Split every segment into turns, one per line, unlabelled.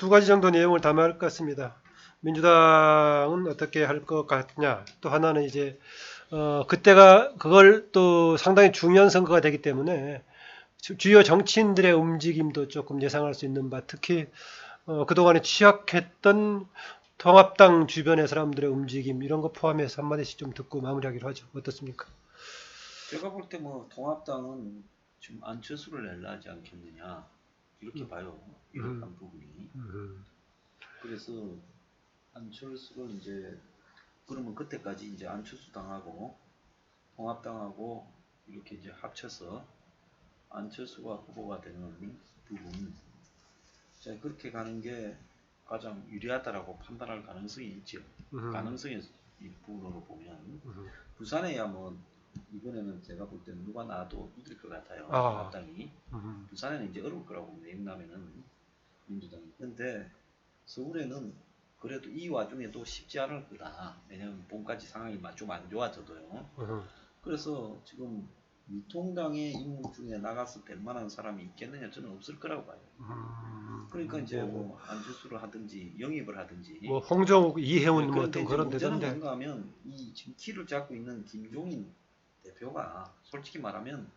두 가지 정도 내용을 담아야 할것 같습니다. 민주당은 어떻게 할 것 같냐. 또 하나는 이제 어, 그때가 그걸 또 상당히 중요한 선거가 되기 때문에 주- 주요 정치인들의 움직임도 조금 예상할 수 있는 바 특히 어, 그동안에 취약했던 통합당 주변의 사람들의 움직임 이런 거 포함해서 한마디씩 좀 듣고 마무리하기로 하죠. 어떻습니까?
제가 볼 때 뭐 통합당은 지금 안철수를 낼라 하지 않겠느냐 이렇게 봐요. 이런
음.
부분이.
음,
그래서 안철수를 이제 그러면 그때까지 이제 안철수 당하고 통합당하고 이렇게 이제 합쳐서 안철수가 후보가 되는 부분 자 그렇게 가는 게 가장 유리하다라고 판단할 가능성이 있죠.
음,
가능성의 이 부분으로 보면
음,
부산에야 뭐 이번에는 제가 볼 때는 누가 나도 이길 것 같아요.
아.
통합당이
음,
부산에는 이제 어려울 거라고 봅니다. 영남에는 민주당이. 근데 서울에는 그래도 이 와중에도 쉽지 않을 거다. 왜냐면 봄까지 상황이 좀 안 좋아져도요.
음,
그래서 지금 미통당의 인물 중에 나가서 될 만한 사람이 있겠느냐 저는 없을 거라고 봐요.
음.
그러니까 이제
뭐,
뭐 안철수를 하든지 영입을 하든지.
뭐 홍정욱, 이해운 뭐
그런데
어떤 그런
문제는
데던데.
뭔가 하면 이 지금 키를 잡고 있는 김종인 대표가 솔직히 말하면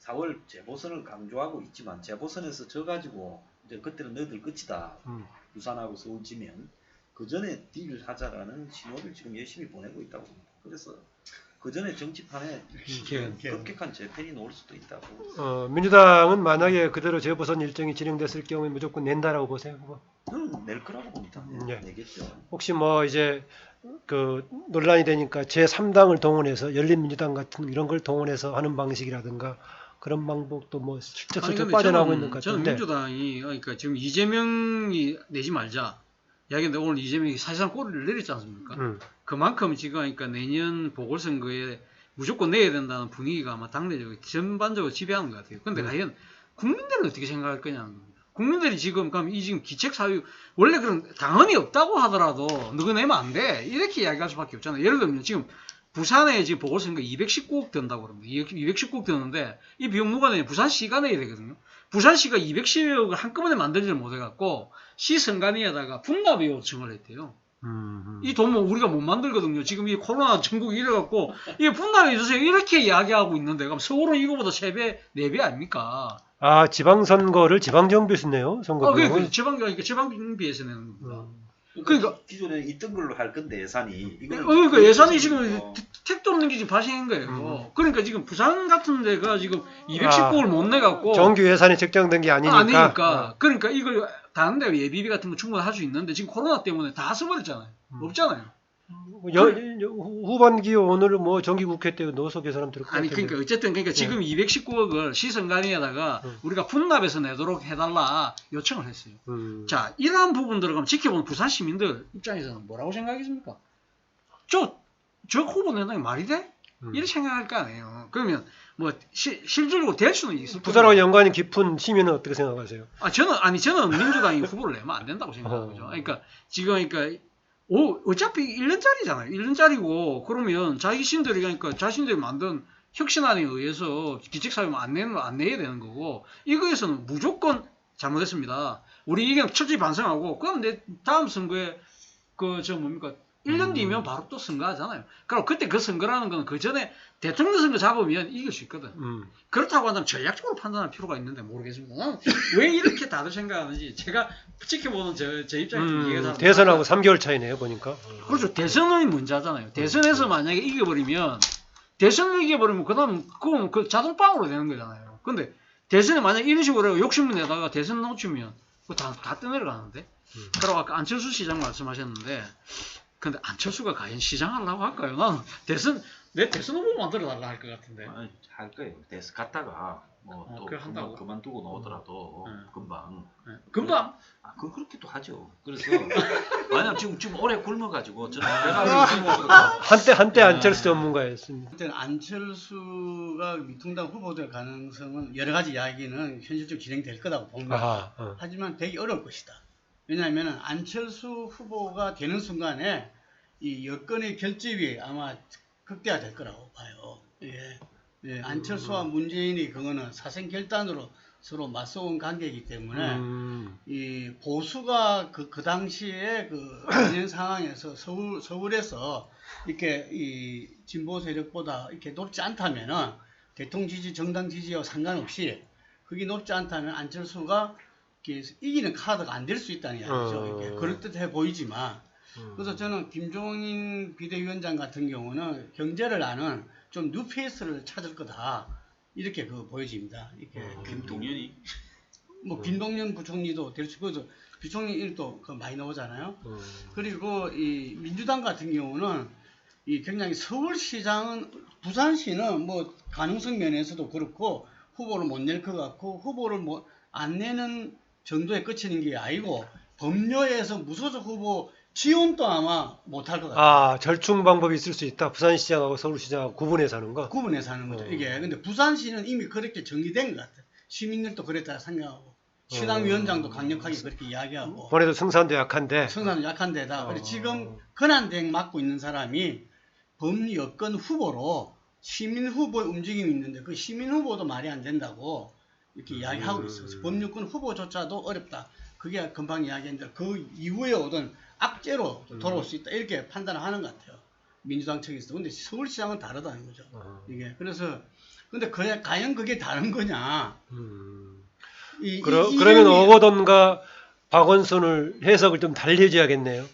4월 재보선을 강조하고 있지만 재보선에서 져가지고 이제 그때는 너희들 끝이다.
음,
부산하고 서울 지면 그 전에 딜을 하자라는 신호를 지금 열심히 보내고 있다고 봅니다. 그래서 그 전에 정치판에 급격한 재편이 나올 수도 있다고.
어, 민주당은 만약에 그대로 재보선 일정이 진행됐을 경우에 무조건 낸다라고 보세요. 그거.
저는 낼 거라고 봅니다.
예.
내겠죠.
혹시 뭐 이제 그 논란이 되니까 제 3당을 동원해서 열린민주당 같은 이런 걸 동원해서 하는 방식이라든가 그런 방법도 뭐 실적
아니
슬쩍
근데
빠져나오고
저는,
있는 것
저는
같은데.
민주당이 그러니까 지금 이재명이 내지 말자. 이야기인데 오늘 이재명이 사실상 꼬리를 내렸지 않습니까?
음,
그만큼 지금 그러니까 내년 보궐선거에 무조건 내야 된다는 분위기가 아마 당내적으로 전반적으로 지배하는 것 같아요. 근데
음.
과연 국민들은 어떻게 생각할 거냐는. 국민들이 지금 그럼 이 지금 기책 사유 원래 그런 당헌이 없다고 하더라도 누구 내면 안 돼. 이렇게 이야기할 수밖에 없잖아요. 예를 들면 지금 부산에 지금 보궐선거 219억 든다고 그럽니다. 219억 드는데 이 비용 누가 내냐? 부산시가 내야 되거든요. 부산시가 210억을 한꺼번에 만들지를 못해갖고 시 선관위에다가 분납 요청을 했대요.
음, 음.
이돈뭐 우리가 못 만들거든요. 지금 이 코로나 전국이 이래갖고 이게 분납해 주세요. 이렇게 이야기하고 있는데 그럼 서울은 이거보다 3배, 4배 아닙니까?
아 지방선거를 지방정부에서 내요 선거
아, 그? 그 지방, 그러니까 지방비에서 내는 겁니다.
음.
그러니까-
기존에 있던 걸로 할 건데 예산이 이거는
그러니까 예산이 지금
어,
택도 없는 게 지금 발생한 거예요.
음.
그러니까 지금 부산 같은 데가 지금 219을 못 내갖고
정규 예산이 책정된 게 아니니까.
아니니까. 그러니까 이걸 다른 데 예비비 같은 거 충분히 할 수 있는데 지금 코로나 때문에 다 써버렸잖아요.
음.
없잖아요.
어, 여, 여- 후반기 오늘 뭐 정기국회 때 넣어서 계산하면 될것
아니
같은데.
그러니까 어쨌든 그러니까 지금 219억을 시선관위에다가
음.
우리가 분납해서 내도록 해달라 요청을 했어요.
음.
자 이러한 부분들을 그럼 지켜보는 부산 시민들 입장에서는 뭐라고 생각하겠습니까? 저, 저 후보 게 말이 돼?
음.
이렇게 생각할 거 아니에요. 그러면 뭐 시- 실질적으로 될 수는 있을.
부산하고 연관이 깊은 시민은 어떻게 생각하세요?
아 저는 아니 저는 민주당이 후보를 내면 안 된다고 생각하죠.
어.
그러니까 지금 그러니까 오 어차피 1년짜리잖아요. 1년짜리고 그러면 자기 신들이 그러니까 자신들이 만든 혁신안에 의해서 기책사유만 안 내는 안 내야 되는 거고 이거에서는 무조건 잘못했습니다. 우리 이게 철저히 반성하고 그럼 내 다음 선거에 그 저 뭡니까 1년
음.
뒤면 바로 또 선거하잖아요. 그럼 그때 그 선거라는 건 그 전에 대통령 선거 잡으면 이길 수 있거든.
음.
그렇다고 한다면 전략적으로 판단할 필요가 있는데 모르겠습니다. 왜 이렇게 다들 생각하는지 제가 지켜보는 저, 제좀 이해가
음,
잘안
대선하고
가요.
3개월 차이네요 보니까.
그렇죠. 대선이 문제잖아요. 대선에서 만약에 이겨버리면 대선을 이겨버리면 그다음 그건 그 자동빵으로 되는 거잖아요. 근데 대선에 만약 이런 식으로 욕심을 내다가 대선 놓치면 그거 다, 다 떠내려가는데.
음.
그리고 아까 안철수 시장 말씀하셨는데 근데 안철수가 과연 시장 하려고 할까요? 나는 대선 내 대선 후보 만들어 달라 할 것 같은데.
아니, 할 거예요. 대서 갔다가 뭐
어,
또
그걸
금방? 그만두고 나오더라도
네.
금방
네. 금방
아, 그 그렇게도 하죠. 그래서 만약 지금 지금 오래 굶어가지고 저는 내가 지금
한때 한때
아.
안철수 전문가였습니다.
일단 안철수가 미통당 후보 될 가능성은 여러 가지 이야기는 현실적으로 진행될 거라고 봅니다.
아하. 어.
하지만 되게 어려울 것이다. 왜냐하면 안철수 후보가 되는 순간에 이 여권의 결집이 아마 극대화될 거라고 봐요. 예. 예, 안철수와 문재인이 그거는 사생 결단으로 서로 맞서온 관계이기 때문에
음,
이 보수가 그, 그 당시에 그 진행 상황에서 서울 서울에서 이렇게 이 진보 세력보다 이렇게 높지 않다면은 대통령 지지 정당 지지와 상관없이 그게 높지 않다면 안철수가 이기는 카드가 안 될 수 있다는 이야기죠.
어.
그럴듯해 보이지만
음.
그래서 저는 김종인 비대위원장 같은 경우는 경제를 아는 좀 뉴페이스를 찾을 거다 이렇게 그 보여집니다. 이렇게
어.
김동연이
뭐 김동연 부총리도 될수 있고 그래서 부총리 일도 그 많이 나오잖아요.
음.
그리고 이 민주당 같은 경우는 이 굉장히 서울시장은 부산시는 뭐 가능성 면에서도 그렇고 후보를 못 낼 것 같고 후보를 뭐안 내는 정도에 그치는 게 아니고 법료에서 무소속 후보 지원도 아마 못할 것 같아요.
아 절충 방법이 있을 수 있다. 부산시장하고 서울시장하고 구분해서 하는 거.
구분해서 하는 거죠.
어.
이게 근데 부산시는 이미 그렇게 정리된 것 같아요. 시민들도 그랬다 생각하고 시당위원장도 강력하게 그렇게 이야기하고
번에도 승산도 약한데.
성산은 약한 데다.
어.
지금 권한대행 맡고 있는 사람이 범여권 후보로 시민 후보의 움직임이 있는데 그 시민 후보도 말이 안 된다고 이렇게 이야기하고
음.
있어요. 범여권 후보조차도 어렵다. 그게 금방 이야기했는데 그 이후에 오던 악재로
음.
돌아올 수 있다. 이렇게 판단을 하는 것 같아요. 민주당 측에서. 근데 서울시장은 다르다는 거죠.
어.
이게. 그래서 근데 그 과연 그게 다른 거냐.
음.
이,
그러,
이-
그러면 어거돈과 박원순을 해석을 좀 달리 해줘야겠네요.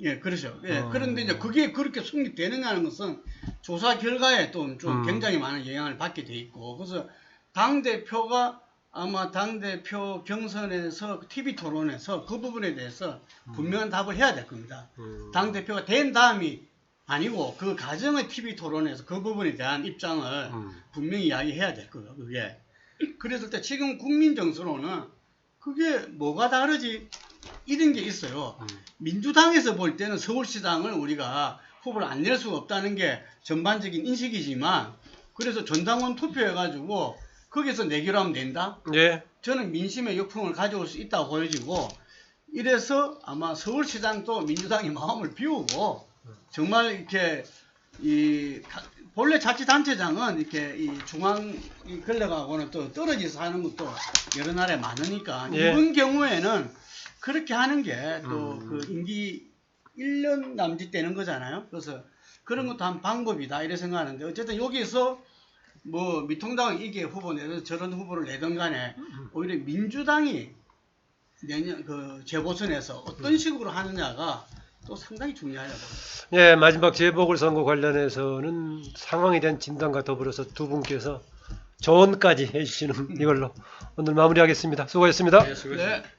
예, 그렇죠. 예,
어.
그런데 이제 그게 그렇게 성립되느냐는 것은 조사 결과에 또좀
음.
굉장히 많은 영향을 받게 돼 있고, 그래서 당 대표가 아마 당 대표 경선에서 TV 토론에서 그 부분에 대해서 분명한 답을 해야 될 겁니다.
음.
당 대표가 된 다음이 아니고 그 가정의 TV 토론에서 그 부분에 대한 입장을
음.
분명히 이야기해야 될 거예요. 그게. 그랬을 때 지금 국민 정서로는 그게 뭐가 다르지? 이런 게 있어요.
음.
민주당에서 볼 때는 서울시장을 우리가 후보를 안 낼 수가 없다는 게 전반적인 인식이지만 그래서 전당원 투표해가지고 거기서 내결하면 된다?
예.
저는 민심의 역풍을 가져올 수 있다고 보여지고 이래서 아마 서울시장도 민주당이 마음을 비우고 정말 이렇게 이 가- 본래 자치단체장은 이렇게 이 중앙 이 권력하고는 또 떨어져서 하는 것도 여러 나라에 많으니까
예.
이번 경우에는 그렇게 하는 게또
음.
그 임기 1년 남짓 되는 거잖아요. 그래서 그런 것도 한 방법이다 이렇게 생각하는데 어쨌든 여기서 뭐 미통당은 이게 후보 내든 저런 후보를 내든 간에 오히려 민주당이 내년 그 재보선에서 어떤 식으로 하느냐가 또 상당히 중요하다고 봅니다.
예, 마지막 재보궐선거 관련해서는 상황에 대한 진단과 더불어서 두 분께서 조언까지 해주시는 이걸로 오늘 마무리하겠습니다. 수고하셨습니다.
네, 수고하셨습니다.
네.